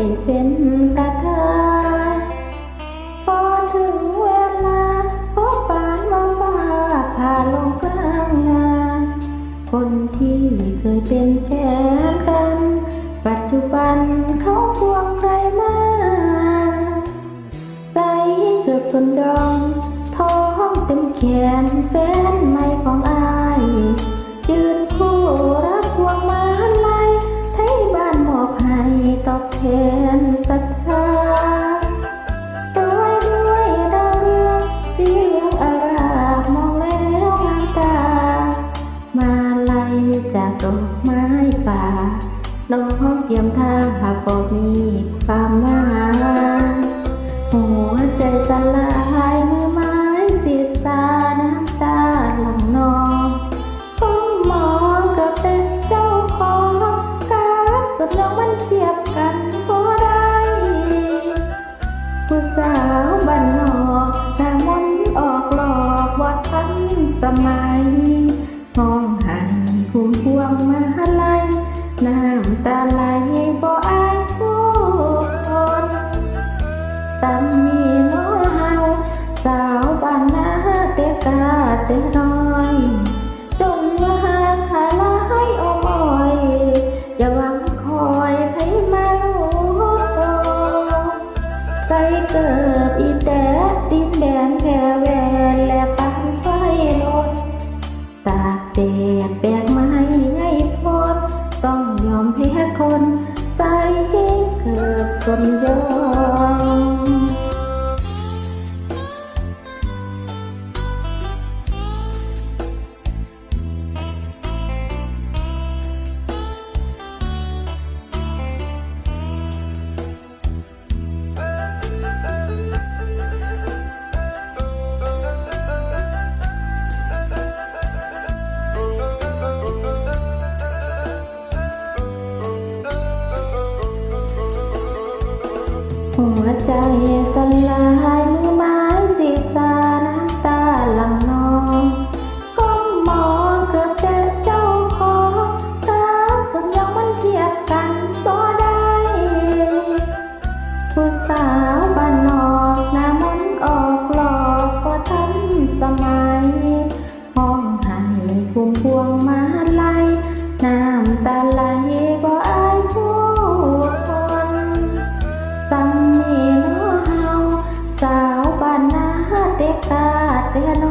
ายได้เป็นประธานพอถึงเวลาพบปานว่าฟ้าผ่าลงกลางนาคนที่เคยเป็นแฟนกัน ปัจจุบันเขาควงใครมาใส่เกือบจนดอง ท้องเต็มแขนแฟนใหม่ของอา อกไม้ป่า น้องเตรียมทางหากบอกมีความหมายหัวใจสลายมือไม้สีตาน้ำตาหลังนองผมมองกับเป็นเจ้าของการสุดแล้วมันเทียบกันก็ได้ผู้สาวบ้านนอกหน้ามนออกหลอกบอดทันสมัยาเตะน้อยจนว่าหาลายอ้อยอย่าหวังคอยให้มารู้ตัวใส่เกิบอีแต่ดินแดนแผ่แหวนและปันไฟลดตากแดดแบกไม้ไงพดต้องยอมแพ้คนใส่เกิบจนยอม หัวใจสลายำ